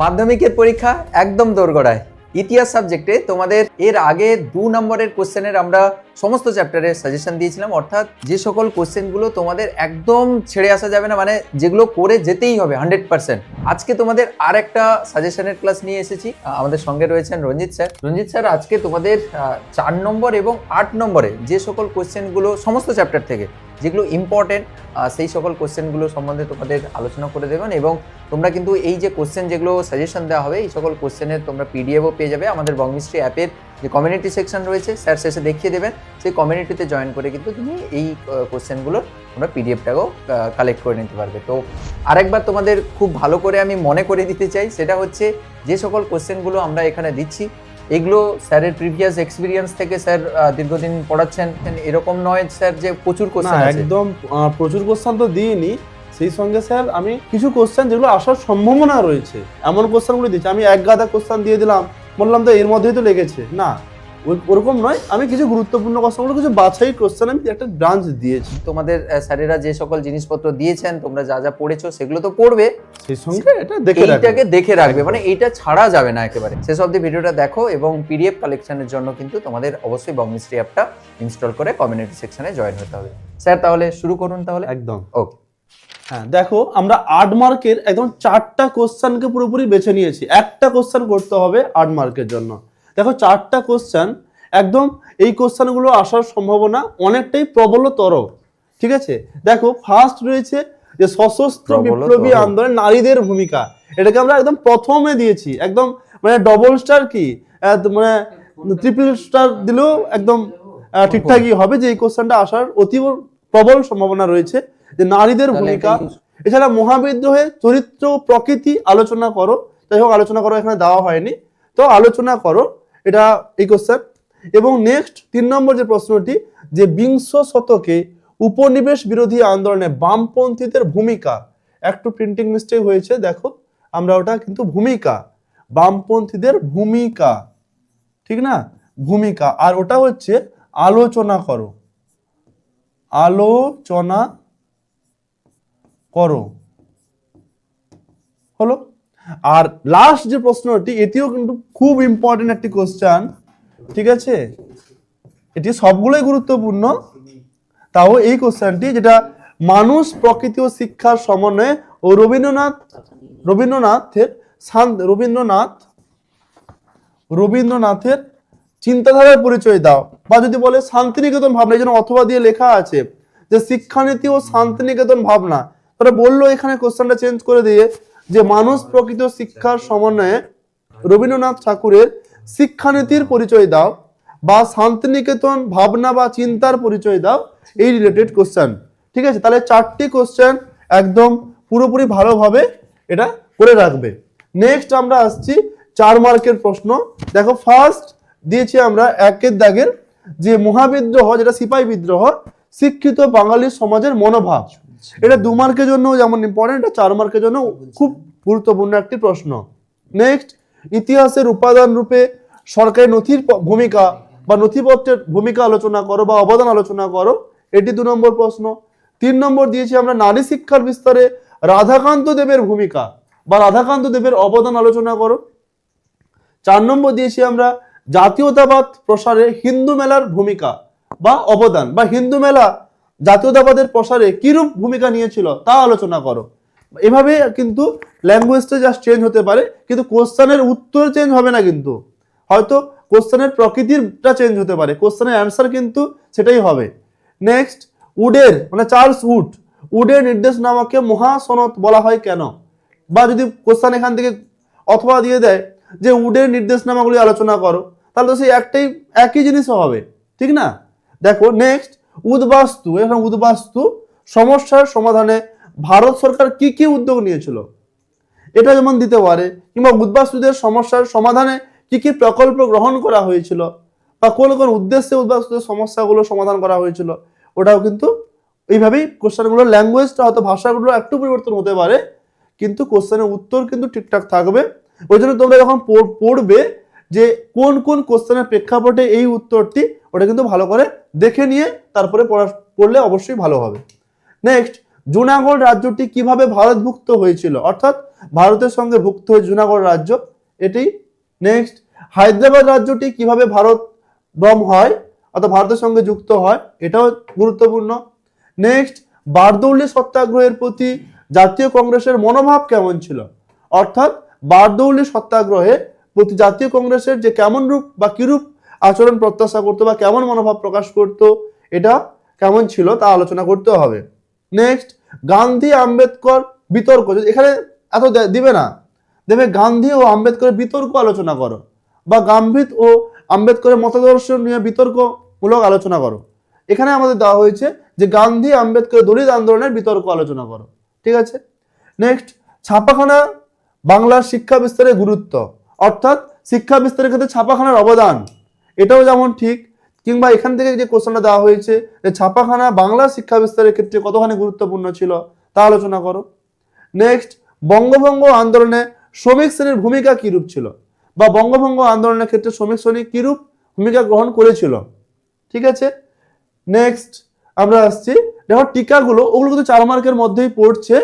মাধ্যমিকের পরীক্ষা একদম দোরগড়ায়। ইতিহাস সাবজেক্টে তোমাদের এর আগে দু নম্বরের কোশ্চেনের আমরা সমস্ত চ্যাপ্টারের সাজেশন দিয়েছিলাম, অর্থাৎ যে সকল কোশ্চেনগুলো তোমাদের একদম ছেড়ে আসা যাবে না মানে যেগুলো করে যেতেই হবে হান্ড্রেড পার্সেন্ট আজকে তোমাদের আর একটা সাজেশনের ক্লাস নিয়ে এসেছি। আমাদের সঙ্গে রয়েছেন রঞ্জিত স্যার। রঞ্জিত স্যার, আজকে তোমাদের চার নম্বর এবং আট নম্বরে যে সকল কোশ্চেনগুলো সমস্ত চ্যাপ্টার থেকে যেগুলো ইম্পর্টেন্ট সেই সকল কোশ্চেনগুলো সম্বন্ধে তোমাদের আলোচনা করে দেবেন এবং তোমরা কিন্তু এই যে কোশ্চেন যেগুলো সাজেশন দেওয়া হবে, এই সকল কোশ্চেনের তোমরা পিডিএফও পেয়ে যাবে আমাদের বংমিস্ট্রি অ্যাপের যে কমিউনিটি সেকশন রয়েছে স্যার শেষে দেখিয়ে দেবেন। সেই কমিউনিটিতে জয়েন করে কিন্তু তুমি এই কোশ্চেনগুলো তোমরা পিডিএফটাকেও কালেক্ট করে নিতে পারবে। তো আরেকবার তোমাদের খুব ভালো করে আমি মনে করে দিতে চাই, সেটা হচ্ছে যে সকল কোশ্চেনগুলো আমরা এখানে দিচ্ছি এগুলো স্যারের প্রিভিয়াস এক্সপিরিয়েন্স থেকে স্যার দীর্ঘদিন পড়াচ্ছেন। এরকম নয় স্যার যে প্রচুর কোশ্চেন আছে। একদম প্রচুর কোশ্চেন তো দিইনি। সেই সঙ্গে স্যার আমি কিছু কোশ্চেন যেগুলো আসার সম্ভাবনা রয়েছে এমন কোশ্চেনগুলো দিচ্ছি। আমি এক গাদা কোশ্চেন দিয়ে দিলাম। বললাম তো এর মধ্যেই তো লেগেছে। না ওরকম নয়। আমি কিছু গুরুত্বপূর্ণ কোশ্চেনগুলো কিছু বাছাই কোশ্চেন আমি একটা ব্রাঞ্চ দিয়েছি। তোমাদের স্যারেরা যে সকল জিনিসপত্র দিয়েছেন তোমরা যা যা পড়েছো সেগুলো তো পড়বে। সেই সঙ্গে এটা দেখে। এইটাকে দেখে রাখবে। মানে এটা ছাড়া যাবে না একেবারে। শেষ অব্দি ভিডিওটা দেখো এবং পিডিএফ কালেকশনের জন্য কিন্তু তোমাদের অবশ্যই বংমিস্ট্রি অ্যাপটা ইনস্টল করে কমিউনিটি সেকশনে জয়েন হতে হবে। স্যার তাহলে শুরু করুন তাহলে। একদম। ওকে হ্যাঁ দেখো আমরা আট মার্কের একদম চারটা কোশ্চেনকে পুরোপুরি বেছে নিয়েছি। একটা কোশ্চেন করতে হবে আট মার্কের জন্য। দেখো চারটা কোশ্চেন একদম এই কোশ্চেনগুলো আসার সম্ভাবনা অনেকটাই প্রবলতর ঠিক আছে? দেখো ফার্স্ট রয়েছে যে সশস্ত্র। বিপ্লবী আন্দোলন নারীদের ভূমিকা এটাকে আমরা একদম প্রথমে দিয়েছি একদম মানে ডবল স্টার কি? মানে ট্রিপল স্টার দিলেও একদম ঠিকঠাকই হবে যে এই কোশ্চেনটা আসার অতীব প্রবল সম্ভাবনা রয়েছে যে নারীদের ভূমিকা। এছাড়া মহাবিদ্রোহে চরিত্র প্রকৃতি আলোচনা করো যাই হোক আলোচনা করো এখানে দেওয়া হয়নি। তো আলোচনা করো এটা এই কোশ্চেন এবং নেক্সট তিন নম্বর যে প্রশ্নটি, যে বিংশ শতকে উপনিবেশ বিরোধী আন্দোলনে বামপন্থীদের ভূমিকা। একটু প্রিন্টিং মিস্টেক হয়েছে, দেখো, আমরা ওটা কিন্তু ভূমিকা। বামপন্থীদের ভূমিকা, ঠিক না? ভূমিকা। আর ওটা হচ্ছে আলোচনা করো। আলোচনা করো। হলো? আর লাস্ট যে প্রশ্নটি, এটিও কিন্তু খুব ইম্পর্টেন্ট একটি কোশ্চেন ঠিক আছে? এটি সবগুলোই গুরুত্বপূর্ণ। তাও এই কোশ্চেনটি যেটা মানুষ প্রকৃতি ও শিক্ষার সমন্বয়ে ও রবীন্দ্রনাথ, রবীন্দ্রনাথের রবীন্দ্রনাথ, রবীন্দ্রনাথের চিন্তাধারার পরিচয় দাও। বা যদি বলে শান্তিনিকেতন ভাবনা, এই জন্য অথবা দিয়ে লেখা আছে যে শিক্ষানীতি ও শান্তিনিকেতন ভাবনা, তারা বলল এখানে কোশ্চেনটা চেঞ্জ করে দিয়ে যে মানুষ প্রকৃত শিক্ষার সমন্বয়ে রবীন্দ্রনাথ ঠাকুরের শিক্ষানীতির পরিচয় দাও বা শান্তিনিকেতন ভাবনা বা চিন্তার পরিচয় দাও, এই রিলেটেড কোশ্চেন ঠিক আছে? তাহলে চারটি কোশ্চেন একদম পুরোপুরি ভালোভাবে এটা করে রাখবে। নেক্সট আমরা আসছি চার মার্কের প্রশ্ন। দেখো ফার্স্ট দিয়েছি আমরা একের দাগের যে মহাবিদ্রোহ, যেটা সিপাহী বিদ্রোহ, শিক্ষিত বাঙালি সমাজের মনোভাব। এটা দু মার্কের জন্য যেমন ইম্পর্টেন্ট এটা চার মার্কের জন্য খুব গুরুত্বপূর্ণ একটি প্রশ্ন। নেক্সট ইতিহাসের উপাদান রূপে সরকারি নথির ভূমিকা বা নথিপত্রের ভূমিকা আলোচনা করো বা অবদান আলোচনা করো এটি দু নম্বর প্রশ্ন। তিন নম্বর দিয়েছি আমরা নারী শিক্ষার বিস্তারে রাধাকান্ত দেবের ভূমিকা বা রাধাকান্ত দেবের অবদান আলোচনা করো। চার নম্বর দিয়েছি আমরা জাতীয়তাবাদ প্রসারে হিন্দু মেলার ভূমিকা বা অবদান বা হিন্দু মেলা জাতীয়তাবাদের প্রসারে কিরূপ ভূমিকা নিয়েছিল তা আলোচনা করো। এভাবে কিন্তু ল্যাঙ্গুয়েজটা জাস্ট চেঞ্জ হতে পারে, কিন্তু কোশ্চেনের উত্তর চেঞ্জ হবে না কিন্তু। হয়তো কোশ্চেনের প্রকৃতিরটা চেঞ্জ হতে পারে কোশ্চেনের অ্যান্সার কিন্তু সেটাই হবে। নেক্সট উডের মানে চার্লস উড। উডের নির্দেশনামাকে মহাসনদ বলা হয় কেন? বা যদি কোশ্চেন এখান থেকে অথবা দিয়ে দেয় যে উডের নির্দেশনামাগুলি আলোচনা করো, তাহলে তো সেই একটাই, একই জিনিসও হবে, ঠিক না? দেখো নেক্সট উদ্বাস্তু এখানে উদ্বাস্তু সমস্যার সমাধানে ভারত সরকার কি কি উদ্যোগ নিয়েছিল? এটা যেমন দিতে পারে, কিংবা উদ্বাস্তুদের সমস্যার সমাধানে কি কি প্রকল্প গ্রহণ করা হয়েছিল, বা কোন কোন উদ্দেশ্যে উদ্বাস্তুদের সমস্যাগুলো সমাধান করা হয়েছিল, ওটাও কিন্তু এইভাবেই কোশ্চেনগুলো ল্যাঙ্গুয়েজটা হয়তো ভাষাগুলো একটু পরিবর্তন হতে পারে, কিন্তু কোশ্চেনের উত্তর কিন্তু ঠিকঠাক থাকবে। ওই জন্য তোমরা যখন পড়বে যে কোন কোন কোশ্চেনের প্রেক্ষাপটে এই উত্তরটি ওটা কিন্তু ভালো করে দেখে নিয়ে তারপরে পড়া পড়লে অবশ্যই ভালো হবে। নেক্সট জুনাগড় রাজ্যটি কীভাবে ভারতভুক্ত হয়েছিল? অর্থাৎ ভারতের সঙ্গে ভুক্ত হয়ে জুনাগড় রাজ্য, এটি নেক্সট হায়দ্রাবাদ রাজ্যটি কীভাবে ভারত দম হয় অর্থাৎ ভারতের সঙ্গে যুক্ত হয়, এটাও গুরুত্বপূর্ণ। নেক্সট বারদৌলি সত্যাগ্রহের প্রতি জাতীয় কংগ্রেসের মনোভাব কেমন ছিল? অর্থাৎ বারদৌলি সত্যাগ্রহে প্রতি জাতীয় কংগ্রেসের যে কেমন রূপ বা কিরূপ আচরণ প্রত্যাশা করতো বা কেমন মনোভাব প্রকাশ করতো, এটা কেমন ছিল তা আলোচনা করতে হবে। নেক্সট গান্ধী আম্বেদকর বিতর্ক। এখানে এত দিবে না। দেবে গান্ধী ও আম্বেদকরের বিতর্ক আলোচনা করো বা গাম্ভীর ও আম্বেদকরের মতাদর্শ নিয়ে বিতর্কমূলক আলোচনা করো। এখানে আমাদের দেওয়া হয়েছে যে গান্ধী আম্বেদকর দলিত আন্দোলনের বিতর্ক আলোচনা করো। ঠিক আছে? নেক্সট ছাপাখানা বাংলার শিক্ষা বিস্তারের গুরুত্ব। অর্থাৎ শিক্ষা বিস্তারের ক্ষেত্রে ছাপাখানার অবদান। এটাও যেমন ঠিক, কিংবা এখান থেকে যে কোশ্চেনটা দেওয়া হয়েছে যে ছাপাখানা বাংলা শিক্ষা বিস্তারের ক্ষেত্রে কতখানি গুরুত্বপূর্ণ ছিল, তা আলোচনা করো। নেক্সট বঙ্গভঙ্গ আন্দোলনে শ্রমিক শ্রেণির ভূমিকা কীরূপ ছিল? বা বঙ্গভঙ্গ আন্দোলনের ক্ষেত্রে শ্রমিক শ্রেণি কীরূপ ভূমিকা গ্রহণ করেছিল? ঠিক আছে? নেক্সট আমরা আসছি। দেখো টিকাগুলো, ওগুলো কিন্তু চার মার্কের মধ্যেই পড়ছে,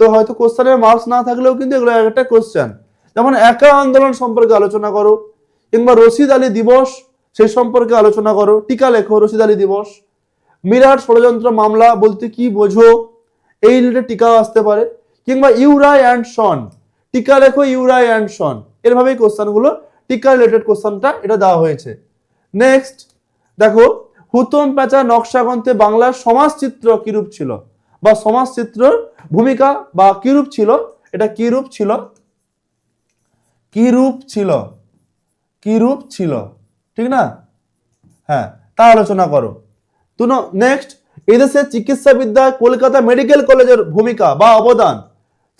তো হয়তো কোশ্চেনের মার্কস না থাকলেও কিন্তু এগুলো একটা কোশ্চেন যেমন একা আন্দোলন সম্পর্কে আলোচনা করো, কিংবা রশিদ আলী দিবস সেই সম্পর্কে আলোচনা করো, টিকা লেখো, রশিদ আলী দিবস। মিরাট ষড়যন্ত্র মামলা বলতে কি বোঝো? এই রিলেটেড টিকাও আসতে পারে। কিংবা ইউরাই অ্যান্ড সন টিকা লেখো ইউরাই অ্যান্ড সন এরভাবেই কোশ্চেনগুলো, টিকা রিলেটেড কোশ্চেনটা এটা দেওয়া হয়েছে। নেক্সট, দেখো, হুতম পেঁচা নকশাগ্রন্থে বাংলার সমাজচিত্র কিরূপ ছিল? বা সমাজচিত্রর ভূমিকা বা কিরূপ ছিল? এটা কিরূপ ছিল? কিরূপ ছিল? কিরূপ ছিল? ঠিক না? হ্যাঁ তা আলোচনা করো। তো নেক্সট এদেশে চিকিৎসা বিদ্যায় কলকাতা মেডিকেল কলেজের ভূমিকা বা অবদান।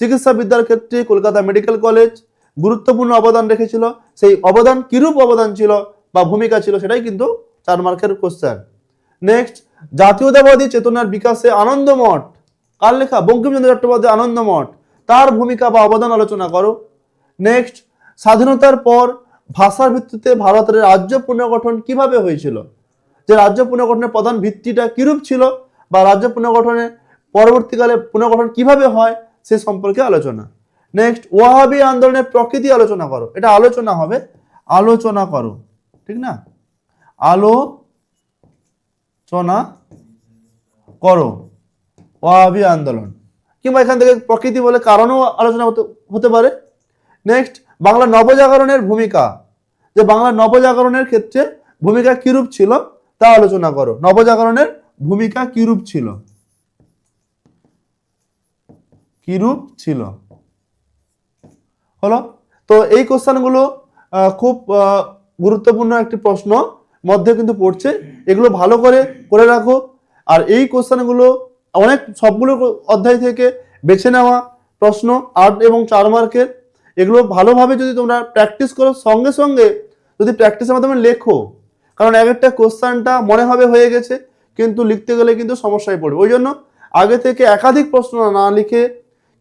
চিকিৎসা বিদ্যার ক্ষেত্রে কলকাতা মেডিকেল কলেজ গুরুত্বপূর্ণ অবদান রেখেছিল। সেই অবদান কিরূপ অবদান ছিল বা ভূমিকা ছিল সেটাই কিন্তু চার মার্কের কোশ্চেন নেক্সট জাতীয়তাবাদী চেতনার বিকাশে আনন্দমঠ কার লেখা? বঙ্কিমচন্দ্র চট্টোপাধ্যায় আনন্দমঠ তার ভূমিকা বা অবদান আলোচনা করো। নেক্সট স্বাধীনতার পর ভাষার ভিত্তিতে ভারতের রাজ্য পুনর্গঠন কীভাবে হয়েছিল? যে রাজ্য পুনর্গঠনের প্রধান ভিত্তিটা কিরূপ ছিল বা রাজ্য পুনর্গঠনে পরবর্তীকালে পুনর্গঠন কীভাবে হয় সে সম্পর্কে আলোচনা। নেক্সট ওয়াহাবি আন্দোলনের প্রকৃতি আলোচনা করো। এটা আলোচনা হবে। আলোচনা করো। ঠিক না? আলোচনা করো। ওয়াহাবি আন্দোলন। কিংবা এখান থেকে প্রকৃতি বলে কারণও আলোচনা হতে হতে পারে। নেক্সট বাংলা নবজাগরণের ভূমিকা। যে বাংলা নবজাগরণের ক্ষেত্রে ভূমিকা কিরূপ ছিল তা আলোচনা করো। নবজাগরণের ভূমিকা কিরূপ ছিল? কিরূপ ছিল? হলো, তো এই কোশ্চেনগুলো খুব গুরুত্বপূর্ণ একটি প্রশ্ন মধ্যে কিন্তু পড়ছে। এগুলো ভালো করে করে রাখো। আর এই কোশ্চেনগুলো অনেক, সবগুলো অধ্যায় থেকে বেছে নেওয়া প্রশ্ন, আট এবং চার মার্কের এগুলো ভালোভাবে যদি তোমরা প্র্যাকটিস করো, সঙ্গে সঙ্গে যদি প্র্যাকটিসের মাধ্যমে লেখো, কারণ এক একটা কোশ্চেনটা মনে হবে হয়ে গেছে, কিন্তু লিখতে গেলে কিন্তু সমস্যায় পড়বে। ওই জন্য আগে থেকে একাধিক প্রশ্ন না লিখে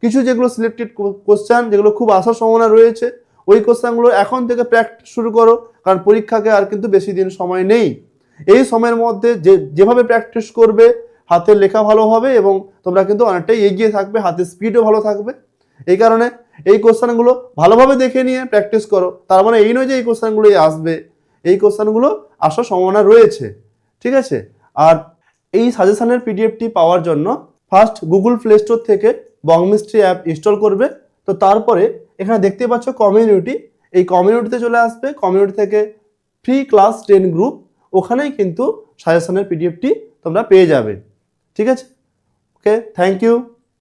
কিছু যেগুলো সিলেক্টেড কোশ্চেন যেগুলো খুব আসার সম্ভাবনা রয়েছে, ওই কোশ্চেনগুলো এখন থেকে প্র্যাকটিস শুরু করো, কারণ পরীক্ষাকে আর কিন্তু বেশি দিন সময় নেই। এই সময়ের মধ্যে যে, যেভাবে প্র্যাকটিস করবে, হাতের লেখা ভালো হবে এবং তোমরা কিন্তু অনেকটাই এগিয়ে থাকবে, হাতের স্পিডও ভালো থাকবে। এই কারণে এই কোশ্চেনগুলো ভালোভাবে দেখে নিয়ে প্র্যাকটিস করো। তার মানে এই নয় যে এই কোশ্চেনগুলোই আসবে, এই কোশ্চেনগুলো আসার সম্ভাবনা রয়েছে, ঠিক আছে? আর এই সাজেশানের পিডিএফটি পাওয়ার জন্য ফার্স্ট গুগল প্লে স্টোর থেকে বংমিস্ট্রি অ্যাপ ইনস্টল করবে। তো তারপরে এখানে দেখতে পাচ্ছ কমিউনিটি এই কমিউনিটিতে চলে আসবে। কমিউনিটি থেকে ফ্রি ক্লাস টেন গ্রুপ ওখানেই কিন্তু সাজেশনের পিডিএফটি তোমরা পেয়ে যাবে, ঠিক আছে? Okay thank you